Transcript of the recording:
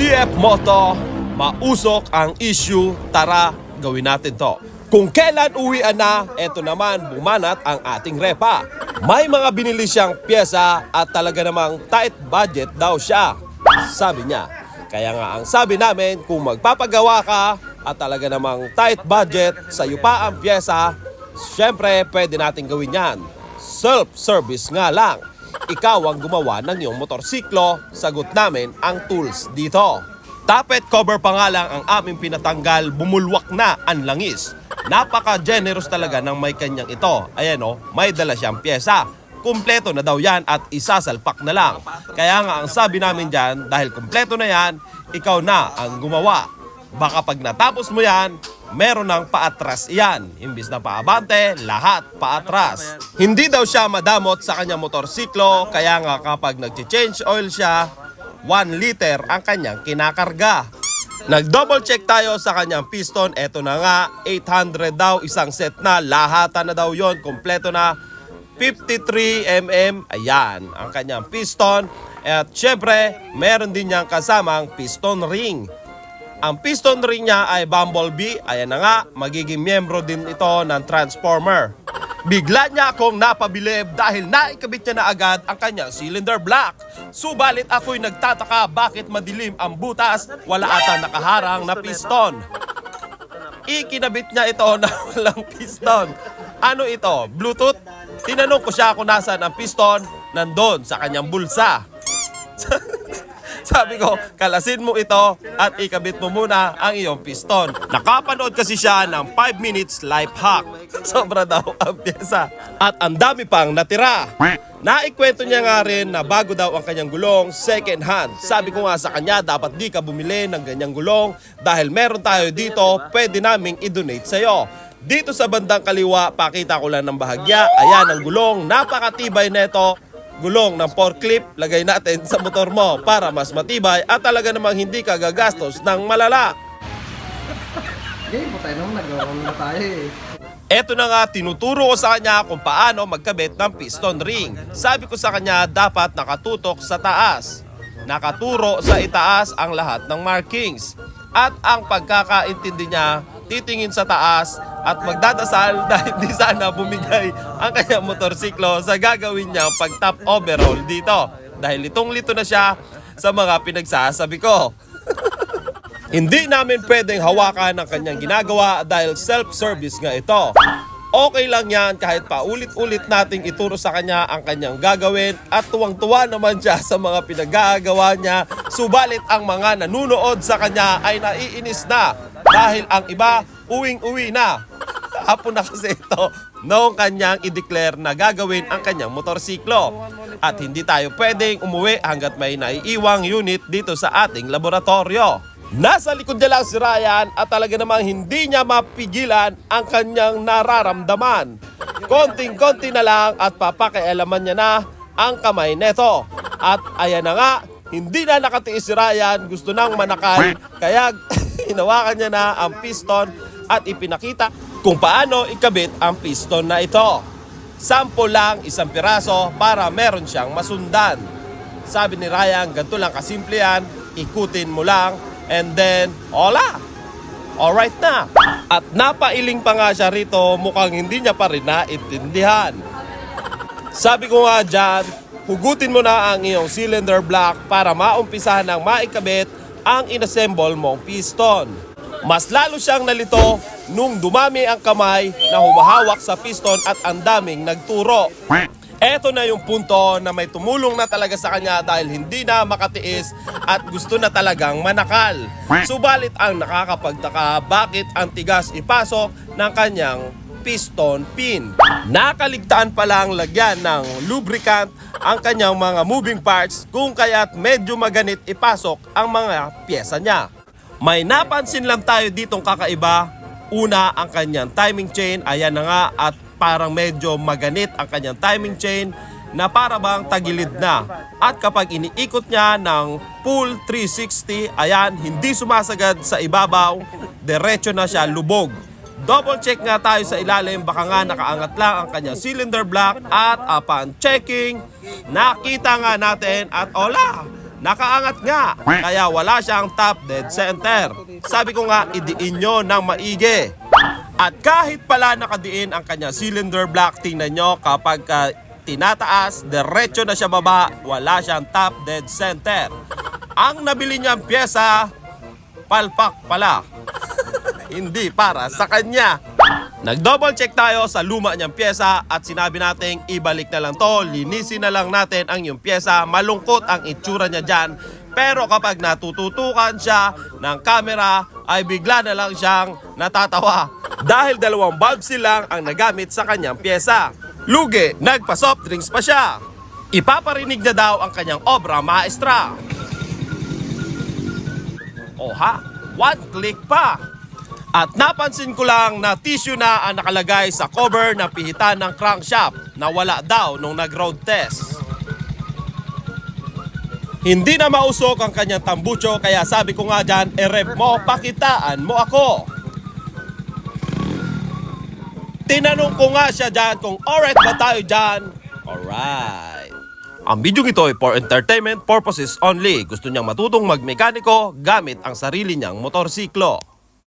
CF Moto, mausok ang issue, tara gawin natin to. Kung kailan uwian na, eto naman bumanat ang ating repa. May mga binili siyang pyesa at talaga namang tight budget daw siya. Sabi niya. Kaya nga ang sabi namin, kung magpapagawa ka at talaga namang tight budget, sa'yo pa ang pyesa, syempre pwede natin gawin yan. Self-service nga lang. Ikaw ang gumawa ng iyong motorsiklo, sagot namin ang tools dito. Tapet cover pa nga lang ang aming pinatanggal, bumulwak na ang langis. Napaka-generous talaga ng may kanyang ito. Ayan o, may dala siyang pyesa. Kumpleto na daw yan at isasalpak na lang. Kaya nga ang sabi namin dyan, dahil kumpleto na yan, ikaw na ang gumawa. Baka pag natapos mo yan, meron ng paatras iyan. Imbis na paabante, lahat paatras. Hindi daw siya madamot sa kanyang motorsiklo, kaya nga kapag nag-change oil siya, 1 liter ang kanyang kinakarga. Nag-double check tayo sa kanyang piston. Eto na nga, 800 daw isang set na. Lahatan na daw yon kompleto na. 53 mm, ayan, ang kanyang piston. At syempre, meron din niyang kasamang piston ring. Ang piston ring niya ay Bumblebee. Ayan na nga, magiging miyembro din ito ng Transformer. Bigla niya akong napabilib dahil naikabit niya na agad ang kanyang cylinder block. Subalit ako'y nagtataka bakit madilim ang butas, wala ata nakaharang na piston. Ikinabit niya ito na walang piston. Ano ito? Bluetooth? Tinanong ko siya kung nasaan ang piston, nandun sa kanyang bulsa. Sabi ko, kalasin mo ito at ikabit mo muna ang iyong piston. Nakapanood kasi siya ng 5 minutes life hack. Sobra daw ang pyesa. At ang dami pang natira. Naikwento niya nga rin na bago daw ang kanyang gulong, second hand. Sabi ko nga sa kanya, dapat di ka bumili ng ganyang gulong dahil meron tayo dito, pwede naming i-donate sa'yo. Dito sa bandang kaliwa, pakita ko lang ng bahagya. Ayan ang gulong, napakatibay nito gulong ng forklift, lagay natin sa motor mo para mas matibay at talaga namang hindi ka gagastos ng malala. Game po tayo nung nagawa na tayo eh. Eto na nga, tinuturo ko sa kanya kung paano magkabit ng piston ring. Sabi ko sa kanya, dapat nakatutok sa taas. Nakaturo sa itaas ang lahat ng markings. At ang pagkakaintindi niya, titingin sa taas at magdadasal na hindi sana bumigay ang kanyang motorsiklo sa gagawin niyang pag-top overall dito. Dahil litong-lito na siya sa mga pinagsasabi ko. Hindi namin pwedeng hawakan ang kanyang ginagawa dahil self-service nga ito. Okay lang yan kahit paulit-ulit nating ituro sa kanya ang kanyang gagawin at tuwang-tuwa naman siya sa mga pinagagawa niya. Subalit ang mga nanunood sa kanya ay naiinis na dahil ang iba uwing-uwi na. Hapon na kasi ito noong kanyang i-declare na gagawin ang kanyang motorsiklo. At hindi tayo pwedeng umuwi hanggat may naiiwang unit dito sa ating laboratorio. Nasa likod niya lang si Ryan at talaga namang hindi niya mapigilan ang kanyang nararamdaman. Konting-konti na lang at papakialaman niya na ang kamay neto. At ayan na nga, hindi na nakatiis si Ryan, gusto nang manakal. Kaya hinawakan niya na ang piston at ipinakita kung paano ikabit ang piston na ito. Sampo lang isang piraso para meron siyang masundan. Sabi ni Ryan, ganito lang kasimple yan, ikutin mo lang, and then, hola! Alright na. At napailing pa nga siya rito, mukhang hindi niya pa rin naintindihan. Sabi ko nga dyan, hugutin mo na ang iyong cylinder block para maumpisahan ng maikabit ang inassemble mong piston. Mas lalo siyang nalito nung dumami ang kamay na humahawak sa piston at ang daming nagturo. Eto na yung punto na may tumulong na talaga sa kanya dahil hindi na makatiis at gusto na talagang manakal. Subalit ang nakakapagtaka bakit ang tigas ipasok ng kanyang piston pin. Nakaligtaan pa lang lagyan ng lubricant ang kanyang mga moving parts kung kaya't medyo maganit ipasok ang mga pyesa niya. May napansin lang tayo ditong kakaiba. Una, ang kanyang timing chain. Ayan na nga at parang medyo maganit ang kanyang timing chain na para bang tagilid na. At kapag iniikot niya ng full 360, ayan, hindi sumasagad sa ibabaw, diretso na siya lubog. Double check nga tayo sa ilalim, baka nga nakaangat lang ang kanyang cylinder block at upon checking, nakita nga natin at ola, Nakaangat nga, kaya wala siyang top dead center. Sabi ko nga, idiin nyo ng maigi. At kahit pala nakadiin ang kanya cylinder block, tingnan nyo kapag ka tinataas, diretso na siya baba, wala siyang top dead center. Ang nabili niyang pyesa, palpak pala. Hindi para sa kanya. Nag-double check tayo sa luma niyang pyesa at sinabi nating ibalik na lang to, linisin na lang natin ang yung pyesa, malungkot ang itsura niya dyan. Pero kapag natututukan siya ng camera ay bigla na lang siyang natatawa. Dahil dalawang bulbs silang ang nagamit sa kanyang pyesa. Lugi, nagpa-soft drinks pa siya. Ipaparinig na daw ang kanyang obra maestra. Oha, one click pa. At napansin ko lang na tissue na ang nakalagay sa cover na pihitan ng crankshaft na wala daw nung nag-road test. Hindi na mausok ang kanyang tambucho kaya sabi ko nga dyan, e-rep mo, pakitaan mo ako. Tinanong ko nga siya dyan kung alright ba tayo dyan. Alright. Ang video ito ay for entertainment purposes only. Gusto niyang matutong magmekaniko gamit ang sarili niyang motorsiklo.